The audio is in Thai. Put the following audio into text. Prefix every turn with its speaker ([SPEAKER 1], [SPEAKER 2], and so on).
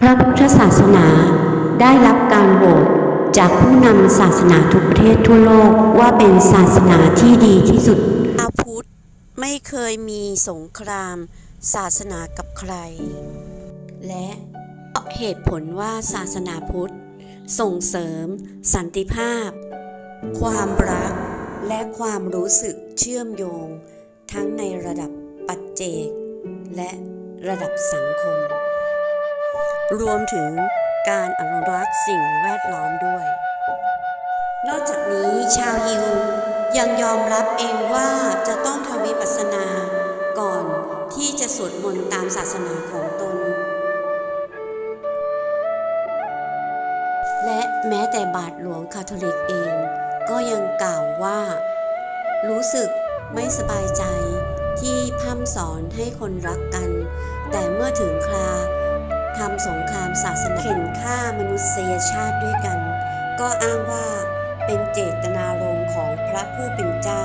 [SPEAKER 1] พระพุทธศาสนาได้รับการโหวตจากผู้นำศาสนาทุกประเทศทั่วโลกว่าเป็นศาสนาที่ดีที่สุด
[SPEAKER 2] ชาวพุทธไม่เคยมีสงครามศาสนากับใคร และเหตุผลว่าศาสนาพุทธ ส่งเสริม สันติภาพ ความรัก และความรู้สึกเชื่อมโยง ทั้งในระดับปัจเจก และระดับสังคม รวมถึงการอนุรักษ์สิ่งแวดล้อมด้วย นอกจากนี้ชาวยิวยังยอมรับเองว่าจะต้องทำวิปัสสนา ก่อนที่จะสวดมนต์ตามศาสนาของตน และแม้แต่บาทหลวงคาทอลิกเอง ก็ยังกล่าวว่า รู้สึกไม่สบายใจที่พร่ำสอนให้คนรักกัน แต่เมื่อถึงคราำสงครามศาสนาเข็นฆ่ามนุษยชาติด้วยกัน ก็อ้างว่าเป็นเจตนารมณ์ของพระผู้เป็นเจ้า